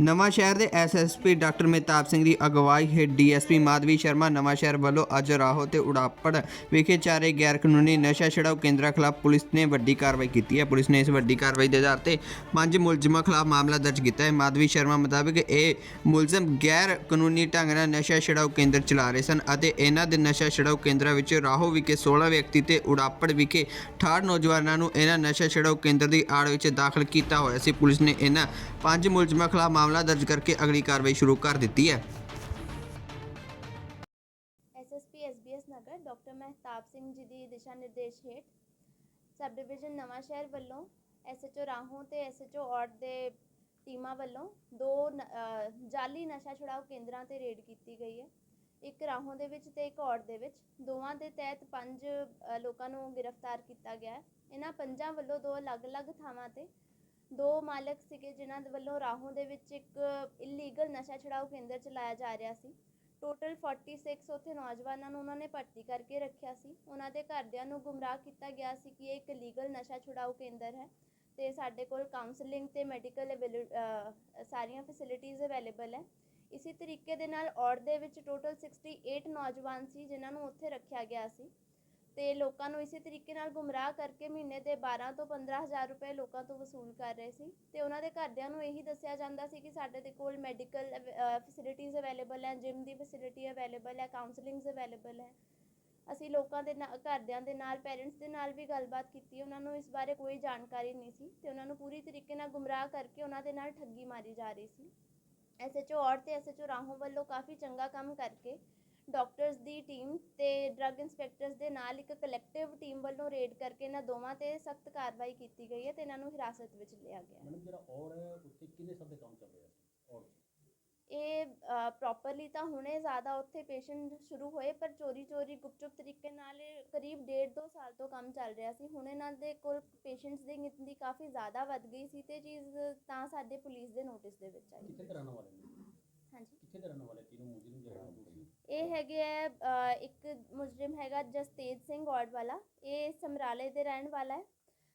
ਨਵਾਂ ਸ਼ਹਿਰ ਦੇ ਐਸਐਸਪੀ ਡਾਕਟਰ ਮਹਿਤਾਬ ਸਿੰਘ ਦੀ ਅਗਵਾਈ ਹੇਠ ਡੀਐਸਪੀ ਮਾਧਵੀ ਸ਼ਰਮਾ ਨਵਾਂ ਸ਼ਹਿਰ ਵੱਲੋਂ ਅੱਜ ਰਾਹੋ ਤੇ ਉਡਾਪੜ ਵਿਖੇ ਚਾਰੇ ਗੈਰ ਕਾਨੂੰਨੀ ਨਸ਼ਾ ਛਡਾਊ ਕੇਂਦਰਾਂ ਖਿਲਾਫ ਪੁਲਿਸ ਨੇ ਵੱਡੀ ਕਾਰਵਾਈ ਕੀਤੀ ਹੈ। ਪੁਲਿਸ ਨੇ ਇਸ ਵੱਡੀ ਕਾਰਵਾਈ ਦੇ ਆਧਾਰ ਤੇ ਪੰਜ ਮੁਲਜ਼ਮਾਂ ਖਿਲਾਫ ਮਾਮਲਾ ਦਰਜ ਕੀਤਾ ਹੈ। ਮਾਧਵੀ ਸ਼ਰਮਾ ਮੁਤਾਬਕ ਇਹ ਮੁਲਜ਼ਮ ਗੈਰ ਕਾਨੂੰਨੀ ਢੰਗ ਨਾਲ ਨਸ਼ਾ ਛਡਾਊ ਕੇਂਦਰ ਚਲਾ ਰਹੇ ਸਨ ਅਤੇ ਇਹਨਾਂ ਦੇ ਨਸ਼ਾ ਛਡਾਊ ਕੇਂਦਰਾਂ ਵਿੱਚ ਰਾਹੋ ਵਿਖੇ 16 ਵਿਅਕਤੀ ਤੇ ਉਡਾਪੜ ਵਿਖੇ 68 ਨੌਜਵਾਨਾਂ ਨੂੰ ਇਹਨਾਂ ਨਸ਼ਾ ਛਡਾਊ ਕੇਂਦਰ ਦੀ ਆੜ ਵਿੱਚ ਦਾਖਲ ਕੀਤਾ ਹੋਇਆ ਸੀ। ਪੁਲਿਸ ਨੇ ਇਹਨਾਂ ਪੰਜ ਮੁਲਜ਼ਮਾਂ ਖਿਲਾਫ ਮਾਮਲਾ ਦਰਜ ਕਰਕੇ ਅਗਲੀ ਕਾਰਵਾਈ ਸ਼ੁਰੂ ਕਰ ਦਿੱਤੀ ਹੈ। SSP SBS Nagar doctor Mehtab Singh ji ਦੀ ਦਿਸ਼ਾ ਨਿਰਦੇਸ਼ ਹੇਠ ਸਬ ਡਿਵੀਜ਼ਨ ਨਵਾਂ ਸ਼ਹਿਰ ਵੱਲੋਂ ਐਸਐਚਓ ਰਾਹੋਂ ਤੇ ਐਸਐਚਓ ਔੜ ਦੇ ਟੀਮਾਂ ਵੱਲੋਂ ਦੋ ਨ- ਅ, ਜਾਲੀ ਨਸ਼ਾ ਛੁਡਾਊ ਕੇਂਦਰਾਂ ਤੇ ਰੇਡ ਕੀਤੀ ਗਈ ਹੈ। ਇੱਕ ਰਾਹੋਂ ਦੇ ਵਿੱਚ ਤੇ ਇੱਕ ਔੜ ਦੇ ਵਿੱਚ। ਦੋਵਾਂ ਦੇ ਤਹਿਤ ਪੰਜ ਅ, ਲੋਕਾਂ ਨੂੰ ਗ੍ਰਿਫਤਾਰ ਕੀਤਾ ਗਿਆ ਹੈ। ਇਹਨਾਂ ਪੰਜਾਂ ਵੱਲੋਂ ਦੋ ਅਲੱਗ-ਅਲੱਗ ਥਾਵਾਂ ਤੇ ਦੋ ਮਾਲਕ ਸੀਗੇ ਜਿਨ੍ਹਾਂ ਦੇ ਵੱਲੋਂ ਰਾਹੋਂ ਦੇ ਵਿੱਚ ਇੱਕ ਇਲੀਗਲ ਨਸ਼ਾ ਛੁਡਾਊ ਕੇਂਦਰ ਚਲਾਇਆ ਜਾ ਰਿਹਾ ਸੀ। ਟੋਟਲ 46 ਉੱਥੇ ਨੌਜਵਾਨਾਂ ਨੂੰ ਉਹਨਾਂ ਨੇ ਭਰਤੀ ਕਰਕੇ ਰੱਖਿਆ ਸੀ। ਉਹਨਾਂ ਦੇ ਘਰਦਿਆਂ ਨੂੰ ਗੁੰਮਰਾਹ ਕੀਤਾ ਗਿਆ ਸੀ ਕਿ ਇਹ ਇੱਕ ਲੀਗਲ ਨਸ਼ਾ ਛੁਡਾਊ ਕੇਂਦਰ ਹੈ ਤੇ ਸਾਡੇ ਕੋਲ ਕਾਉਂਸਲਿੰਗ ਤੇ ਮੈਡੀਕਲ ਸਾਰੀਆਂ ਫੈਸਿਲਿਟੀਆਂ ਅਵੇਲੇਬਲ ਹੈ। ਇਸੇ ਤਰੀਕੇ ਦੇ ਨਾਲ ਔੜ ਦੇ ਵਿੱਚ ਟੋਟਲ 68 ਨੌਜਵਾਨ ਸੀ ਜਿਨ੍ਹਾਂ ਨੂੰ ਉੱਥੇ ਰੱਖਿਆ ਗਿਆ ਸੀ। ਤੇ ਲੋਕਾਂ ਨੂੰ ਇਸੇ ਤਰੀਕੇ ਨਾਲ ਗੁੰਮਰਾਹ ਕਰਕੇ ਮਹੀਨੇ ਦੇ 12 ਤੋਂ 15000 ਰੁਪਏ ਲੋਕਾਂ ਤੋਂ ਵਸੂਲ ਕਰ ਰਹੇ ਸੀ ਤੇ ਉਹਨਾਂ ਦੇ ਘਰਦਿਆਂ ਨੂੰ ਇਹੀ ਦੱਸਿਆ ਜਾਂਦਾ ਸੀ ਕਿ ਸਾਡੇ ਦੇ ਕੋਲ ਮੈਡੀਕਲ ਫੈਸਿਲਿਟੀਜ਼ ਅਵੇਲੇਬਲ ਹੈ ਜਿਮ ਦੀ ਫੈਸਿਲਿਟੀ ਅਵੇਲੇਬਲ ਹੈ ਕਾਉਂਸਲਿੰਗਸ ਅਵੇਲੇਬਲ ਹੈ। ਅਸੀਂ ਲੋਕਾਂ ਦੇ ਨਾਲ ਘਰਦਿਆਂ ਦੇ ਨਾਲ ਪੇਰੈਂਟਸ ਦੇ ਨਾਲ ਵੀ ਗੱਲਬਾਤ ਕੀਤੀ, ਉਹਨਾਂ ਨੂੰ ਇਸ ਬਾਰੇ ਕੋਈ ਜਾਣਕਾਰੀ ਨਹੀਂ ਸੀ ਤੇ ਉਹਨਾਂ ਨੂੰ ਪੂਰੀ ਤਰੀਕੇ ਨਾਲ ਗੁੰਮਰਾਹ ਕਰਕੇ ਉਹਨਾਂ ਦੇ ਨਾਲ ਠੱਗੀ ਮਾਰੀ ਜਾ ਰਹੀ ਸੀ। ਐਸਐਚਓ ਔਰ ਤੇ ਐਸਐਚਓ ਰਾਹੋਂ ਵੱਲੋਂ ਕਾਫੀ ਚੰਗਾ ਕੰਮ ਕਰਕੇ ਡਾਕਟਰਸ ਦੀ ਟੀਮ ਤੇ ਡਰੱਗ ਇੰਸਪੈਕਟਰਸ ਦੇ ਨਾਲ ਇੱਕ ਕਲੈਕਟਿਵ ਟੀਮ ਵੱਲੋਂ ਰੇਡ ਕਰਕੇ ਇਹਨਾਂ ਦੋਵਾਂ ਤੇ ਸਖਤ ਕਾਰਵਾਈ ਕੀਤੀ ਗਈ ਹੈ ਤੇ ਇਹਨਾਂ ਨੂੰ ਹਿਰਾਸਤ ਵਿੱਚ ਲਿਆ ਗਿਆ ਹੈ। ਮੈਡਮ ਜਿਹੜਾ ਔਰ ਹੈ ਉੱਥੇ ਕਿੰਨੇ ਸਭ ਦੇ ਕੰਮ ਚੱਲ ਰਿਹਾ ਸੀ? ਔਰ ਇਹ ਪ੍ਰੋਪਰਲੀ ਤਾਂ ਹੁਣੇ ਜ਼ਿਆਦਾ ਉੱਥੇ ਪੇਸ਼ੈਂਟ ਸ਼ੁਰੂ ਹੋਏ ਪਰ ਚੋਰੀ ਚੋਰੀ ਗੁਪਚੁਪ ਤਰੀਕੇ ਨਾਲ ਇਹ ਕਰੀਬ ਡੇਢ ਦੋ ਸਾਲ ਤੋਂ ਕੰਮ ਚੱਲ ਰਿਹਾ ਸੀ। ਹੁਣ ਇਹਨਾਂ ਦੇ ਕੋਲ ਪੇਸ਼ੈਂਟਸ ਦੀ ਗਿਣਤੀ ਕਾਫੀ ਜ਼ਿਆਦਾ ਵੱਧ ਗਈ ਸੀ ਤੇ ਚੀਜ਼ ਤਾਂ ਸਾਡੇ ਪੁਲਿਸ ਦੇ ਨੋਟਿਸ ਦੇ ਵਿੱਚ ਆਈ। ਕਿੱਥੇ ਦੇ ਰਹਿਣ ਵਾਲੇ ਨੇ? ਹਾਂਜੀ। ਕਿੱਥੇ ਦੇ ਰਹਿਣ ਵਾਲੇ? ਤਿੰਨੋਂ ਮੁਜਰਮ ਜਿਹੜਾ ਤੁਸੀਂ ਇਹ ਹੈਗੇ ਹੈ ਇੱਕ ਮੁਜਰਮ ਹੈਗਾ ਜਸਤੇਜ ਸਿੰਘ ਔੜ ਵਾਲਾ ਇਹ ਸਮਰਾਲੇ ਦੇ ਰਹਿਣ ਵਾਲਾ ਹੈ।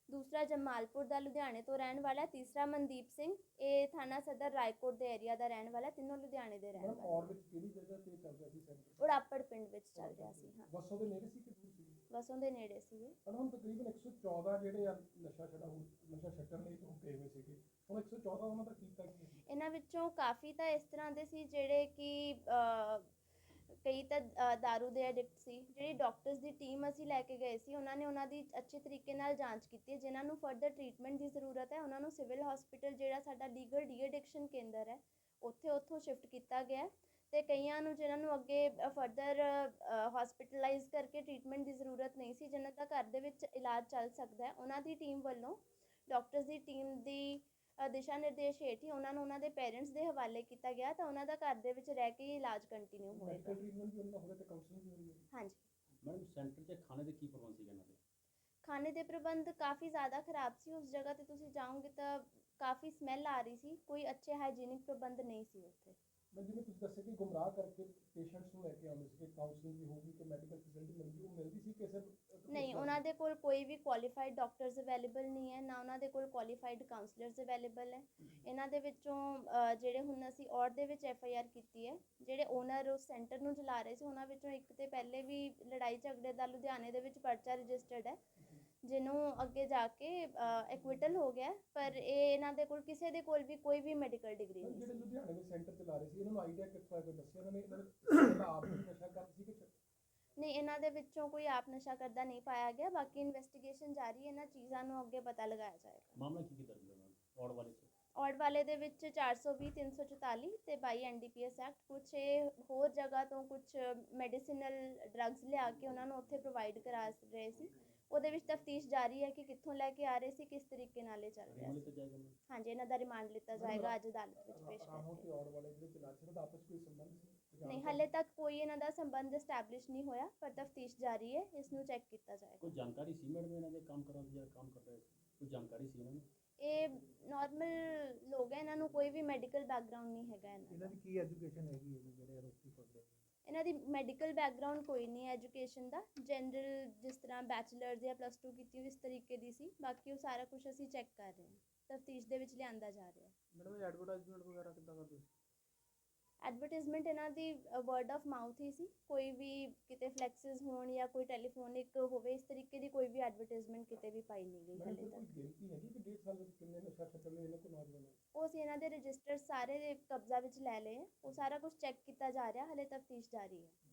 ਦੂਸਰਾ ਜਮਾਲਪੁਰ ਦਾ ਲੁਧਿਆਣੇ ਤੋਂ ਰਹਿਣ ਵਾਲਾ ਹੈ। ਤੀਸਰਾ ਮਨਦੀਪ ਸਿੰਘ ਇਹ ਥਾਣਾ ਸਦਰ ਰਾਏਕੋਟ ਦੇ ਏਰੀਆ ਦਾ ਰਹਿਣ ਵਾਲਾ ਹੈ। ਤਿੰਨੋਂ ਲੁਧਿਆਣੇ ਦੇ ਰਹਿਣ ਵਾਲੇ ਔਰ ਵਿੱਚ ਕਿਹੜੀ ਜਗ੍ਹਾ ਤੇ ਚੱਲ ਰਿਹਾ ਸੀ ਸੈਂਟਰ? ਉੜਾਪੜ ਪਿੰਡ ਵਿੱਚ ਚੱਲ ਰਿਹਾ ਸੀ ਹਾਂ। ਬੱਸੋਂ ਦੇ ਨੇੜੇ ਸੀ ਕਿ ਦੂਰ ਸੀ? ਵਸੋਂ ਦੇ ਨੇੜੇ ਸੀਗੇ ਹੁਣ ਤਕਰੀਬਨ 114 ਜਿਹੜੇ ਆ ਨਸ਼ਾ ਛੜਾ ਨਸ਼ਾ ਛੱਡਣ ਲਈ ਤੋਂ ਗਏ ਹੋਏ ਸੀਗੇ। ਹੁਣ 114 ਉਹਨਾਂ ਦਾ ਕੀਤਾ ਕੀ ਹੈ? ਇਹਨਾਂ ਵਿੱਚੋਂ ਕਾਫੀ ਤਾਂ ਇਸ ਤਰ੍ਹਾਂ ਦੇ ਸੀ ਜਿਹੜੇ ਕਿ ਕਈ ਤਾਂ ਦਾਰੂ ਦੇ ਐਡਿਕਟ ਸੀ। ਜਿਹੜੀ ਡਾਕਟਰਸ ਦੀ ਟੀਮ ਅਸੀਂ ਲੈ ਕੇ ਗਏ ਸੀ, ਉਹਨਾਂ ਨੇ ਉਹਨਾਂ ਦੀ ਅੱਛੇ ਤਰੀਕੇ ਨਾਲ ਜਾਂਚ ਕੀਤੀ ਹੈ। ਜਿਨ੍ਹਾਂ ਨੂੰ ਫਰਦਰ ਟਰੀਟਮੈਂਟ ਦੀ ਜ਼ਰੂਰਤ ਹੈ, ਉਹਨਾਂ ਨੂੰ ਸਿਵਲ ਹਸਪੀਟਲ ਜਿਹੜਾ ਸਾਡਾ ਲੀਗਲ ਡੀ ਐਡਿਕਸ਼ਨ ਕੇਂਦਰ ਹੈ, ਉੱਥੇ, ਉੱਥੋਂ ਸ਼ਿਫਟ ਕੀਤਾ ਗਿਆ ਹੈ। ਤੇ ਕਈਆਂ ਨੂੰ, ਜਿਨ੍ਹਾਂ ਨੂੰ ਅੱਗੇ ਫਰਦਰ ਹਸਪੀਟਲਾਈਜ਼ ਕਰਕੇ ਟਰੀਟਮੈਂਟ ਦੀ ਜ਼ਰੂਰਤ ਨਹੀਂ ਸੀ, ਜਿਨ੍ਹਾਂ ਦਾ ਘਰ ਦੇ ਵਿੱਚ ਇਲਾਜ ਚੱਲ ਸਕਦਾ ਹੈ, ਉਹਨਾਂ ਦੀ ਟੀਮ ਵੱਲੋਂ ਡਾਕਟਰਸ ਦੀ ਟੀਮ ਦੀ ਦਿਸ਼ਾ ਨਿਰਦੇਸ਼ ਹੇਠ ਹੀ ਉਹਨਾਂ ਨੂੰ ਉਹਨਾਂ ਦੇ ਪੇਰੈਂਟਸ ਦੇ ਹਵਾਲੇ ਕੀਤਾ ਗਿਆ ਤਾਂ ਉਹਨਾਂ ਦਾ ਘਰ ਦੇ ਵਿੱਚ ਰਹਿ ਕੇ ਹੀ ਇਲਾਜ ਕੰਟੀਨਿਊ ਹੋਏਗਾ। ਮੈਡੀਕਲ ਟ੍ਰੀਟਮੈਂਟ ਵੀ ਉਹਨਾਂ ਦਾ ਹੋਵੇ ਤੇ ਕਾਉਂਸਲਿੰਗ ਵੀ ਹੋਵੇ ਹਾਂਜੀ। ਮੈਡਮ ਸੈਂਟਰ 'ਚ ਖਾਣੇ ਦੇ ਕੀ ਪ੍ਰਬੰਧ ਸੀ ਇਹਨਾਂ ਦੇ? ਖਾਣੇ ਦੇ ਪ੍ਰਬੰਧ ਕਾਫੀ ਜ਼ਿਆਦਾ ਖਰਾਬ ਸੀ। ਉਸ ਜਗ੍ਹਾ ਤੇ ਤੁਸੀਂ ਜਾਓਗੇ ਤਾਂ ਕਾਫੀ ਸਮੈਲ ਆ ਰਹੀ ਸੀ। ਕੋਈ ਅੱਛੇ ਹਾਈਜੀਨਿਕ ਪ੍ਰਬੰਧ ਨਹੀਂ ਸੀ ਉੱਥੇ। ਮੈਂ ਜਿਵੇਂ ਤੁਸੀਂ ਦੱਸਿਆ ਕਿ ਗੁੰਮਰਾਹ ਕਰਕੇ ਪੇਸ਼ੈਂਟਸ ਨੂੰ ਲੈ ਕੇ ਆਉਂਦੇ ਸੀ ਕਾਉਂਸਲਿੰਗ ਵੀ ਹੋਊਗੀ ਤੇ ਮੈਡੀਕਲ ਫੈਸਿਲਿਟੀ ਮਿਲਦੀ ਉਹ ਮਿਲਦੀ ਸੀ ਕਿ ਸਿਰਫ ਨਹੀਂ ਉਹਨਾਂ ਦੇ ਕੋਲ ਕੋਈ ਵੀ ਕੁਆਲੀਫਾਈਡ ਡਾਕਟਰਸ ਅਵੇਲੇਬਲ ਨਹੀਂ ਹੈ ਨਾ ਉਹਨਾਂ ਦੇ ਕੋਲ ਕੁਆਲੀਫਾਈਡ ਕਾਉਂਸਲਰਸ ਅਵੇਲੇਬਲ ਹੈ। ਇਹਨਾਂ ਦੇ ਵਿੱਚੋਂ ਅ, ਜਿਹੜੇ ਹੁਣ ਅਸੀਂ ਔਰ ਦੇ ਵਿੱਚ ਐਫ ਆਈ ਆਰ ਕੀਤੀ ਹੈ ਜਿਹੜੇ ਓਨਰ ਉਸ ਸੈਂਟਰ ਨੂੰ ਚਲਾ ਰਹੇ ਸੀ ਉਹਨਾਂ ਵਿੱਚੋਂ ਇੱਕ ਤੇ ਪਹਿਲੇ ਵੀ ਲੜਾਈ ਝਗੜੇ ਦਾ ਲੁਧਿਆਣੇ ਦੇ ਵਿੱਚ ਪਰਚਾ ਰਜਿਸਟਰਡ ਹੈ। ਜਿਹਨੂੰ ਅੱਗੇ ਜਾ ਕੇ ਐਕਵਿਟਲ ਹੋ ਗਿਆ ਹੈ, ਪਰ ਇਹ ਇਹਨਾਂ ਦੇ ਕੋਲ ਕਿਸੇ ਦੇ ਕੋਲ ਵੀ ਕੋਈ ਵੀ ਮੈਡੀਕਲ ਡਿਗਰੀ ਨਹੀਂ ਜਿਹੜੇ ਲੁਧਿਆਣੇ ਦੇ ਸੈਂਟਰ ਚਲਾ ਰਹੇ ਸੀ ਇਹਨਾਂ ਨੂੰ ਆਈਡੀਆ ਕਿੱਥੋਂ ਆਇਆ ਕੋਈ ਦੱਸਿਆ ਇਹਨਾਂ ਨੇ? ਇਹਨਾਂ ਦਾ ਆਪ ਵੀ ਨਸ਼ਾ ਕਰਦੇ ਸੀ ਕਿ ਨਹੀਂ ਇਹਨਾਂ ਦੇ ਵਿੱਚੋਂ ਕੋਈ ਆਪ ਨਸ਼ਾ ਕਰਦਾ ਨਹੀਂ ਪਾਇਆ ਗਿਆ ਬਾਕੀ ਇਨਵੈਸਟੀਗੇਸ਼ਨ ਜਾਰੀ ਹੈ ਇਹਨਾਂ ਚੀਜ਼ਾਂ ਨੂੰ ਅੱਗੇ ਪਤਾ ਲਗਾਇਆ ਜਾਏਗਾ। ਮਾਮਲਾ ਕੀ ਕੀ ਦਰਜ ਹੋਇਆ ਔਰ ਵਾਲੇ 'ਚ ਔੜ ਵਾਲੇ ਦੇ ਵਿੱਚ 420 344 ਤੇ 22 ਐਨਡੀਪੀਐਸ ਐਕਟ ਕੁਝ ਇਹ ਹੋਰ ਜਗ੍ਹਾ ਤੋਂ ਕੁਝ ਮੈਡੀਸਿਨਲ ਡਰੱਗਸ ਲਿਆ ਕੇ ਉਹਨਾਂ ਨੂੰ ਉੱਥੇ ਪ੍ਰੋਵਾਈਡ ਕਰਾ ਰਹੇ ਸੀ। ਉਹਦੇ ਵਿੱਚ ਤਫਤੀਸ਼ ਜਾਰੀ ਹੈ ਕਿ ਕਿੱਥੋਂ ਲੈ ਕੇ ਆ ਰਹੇ ਸੀ ਕਿਸ ਤਰੀਕੇ ਨਾਲ ਇਹ ਚੱਲ ਰਿਹਾ ਸੀ। ਹਾਂਜੀ ਇਹਨਾਂ ਦਾ ਰਿਮਾਂਡ ਲਿੱਤਾ ਜਾਏਗਾ ਅੱਜ ਅਦਾਲਤ ਵਿੱਚ ਪੇਸ਼ ਕਰਕੇ। ਔਰ ਵਾਲੇ ਜਿਹੜੇ ਚਲਾ ਰਹੇ ਸੀ ਉਹਦਾ ਆਪਸ ਵਿੱਚ ਕੋਈ ਸੰਬੰਧ ਨਹੀਂ ਹਲੇ ਤੱਕ ਕੋਈ ਇਹਨਾਂ ਦਾ ਸੰਬੰਧ ਐਸਟੈਬਲਿਸ਼ ਨਹੀਂ ਹੋਇਆ ਪਰ ਤਫਤੀਸ਼ ਜਾਰੀ ਹੈ ਇਸ ਨੂੰ ਚੈੱਕ ਕੀਤਾ ਜਾਏਗਾ। ਕੋਈ ਜਾਣਕਾਰੀ ਸੀ ਮੈਡਮ ਇਹਨਾਂ ਦੇ ਕੰਮ ਕਰਨ ਦੀ ਜਿਹੜਾ ਕੰਮ ਕਰ ਰਹੇ ਕੋਈ ਜਾਣਕਾਰੀ ਸੀ ਇਹਨਾਂ ਨੂੰ ਇਹ ਨਾਰਮਲ ਲੋਕ ਹੈ ਇਹਨਾਂ ਨੂੰ ਕੋਈ ਵੀ ਮੈਡੀਕਲ ਬੈਕਗ੍ਰਾਉਂਡ ਨਹੀਂ ਹੈਗਾ ਇਹਨਾਂ ਦਾ ਇਹਨਾਂ ਦੀ ਕੀ ਐਜੂਕੇਸ਼ਨ ਹੈਗੀ ਹੈ ਜੀ ਜਿਹੜੇ ਆਰੋਪੀ ਫੜਦੇ ਇਹਨਾਂ ਦੀ ਮੈਡੀਕਲ ਬੈਕਗ੍ਰਾਉਂਡ ਕੋਈ ਨਹੀਂ ਹੈ ਐਜੂਕੇਸ਼ਨ ਦਾ ਜਨਰਲ ਜਿਸ ਤਰ੍ਹਾਂ ਬੈਚਲਰਸ ਜਾਂ ਪਲੱਸ 2 ਕੀਤੀ ਹੋਈ ਇਸ ਤਰੀਕੇ ਦੀ ਸੀ ਬਾਕੀ ਉਹ ਸਾਰਾ ਕੁਝ ਅਸੀਂ ਚੈੱਕ ਕਰ ਰਹੇ ਹਾਂ ਤਫਤੀਸ਼ ਦੇ ਵਿੱਚ ਲਿਆਂਦਾ ਜਾ ਰਿਹਾ ਹੈ। ਮੈਡਮ ਇਹ ਐਡਵਰਟਾਈਜ਼ਮੈਂਟ ਵਗੈਰਾ ਕਿੱਦਾਂ ਕਰਦੇ ਸੀ ਐਡਵਰਟਾਈਜ਼ਮੈਂਟ ਇਹਨਾਂ ਦੀ ਵਰਡ ਆਫ ਮਾਊਥ ਹੀ ਸੀ ਕੋਈ ਵੀ ਕਿਤੇ ਫਲੈਕਸਿਸ ਹੋਣ ਜਾਂ ਕੋਈ ਟੈਲੀਫੋਨਿਕ ਹੋਵੇ ਇਸ ਤਰੀਕੇ ਦੀ ਕੋਈ ਵੀ ਐਡਵਰਟਾਈਜ਼ਮੈਂਟ ਕਿਤੇ ਵੀ ਪਾਈ ਨਹੀਂ ਗਈ ਹਲੇ ਤੱਕ। ਗਿਣਤੀ ਹੈਗੀ ਕਿ ਡੇਢ ਕਿੰਨੇ ਨਸ਼ਾ ਛੱਡਣ ਨੌਜਵਾਨ ਉਹ ਅਸੀਂ ਇਹਨਾਂ ਦੇ ਰਜਿਸਟਰ ਸਾਰੇ ਦੇ ਕਬਜ਼ਾ ਵਿੱਚ ਲੈ ਲਏ ਹੈ। ਉਹ ਸਾਰਾ ਕੁਝ ਚੈੱਕ ਕੀਤਾ ਜਾ ਰਿਹਾ, ਹਲੇ ਤਫਤੀਸ਼ ਜਾਰੀ ਹੈ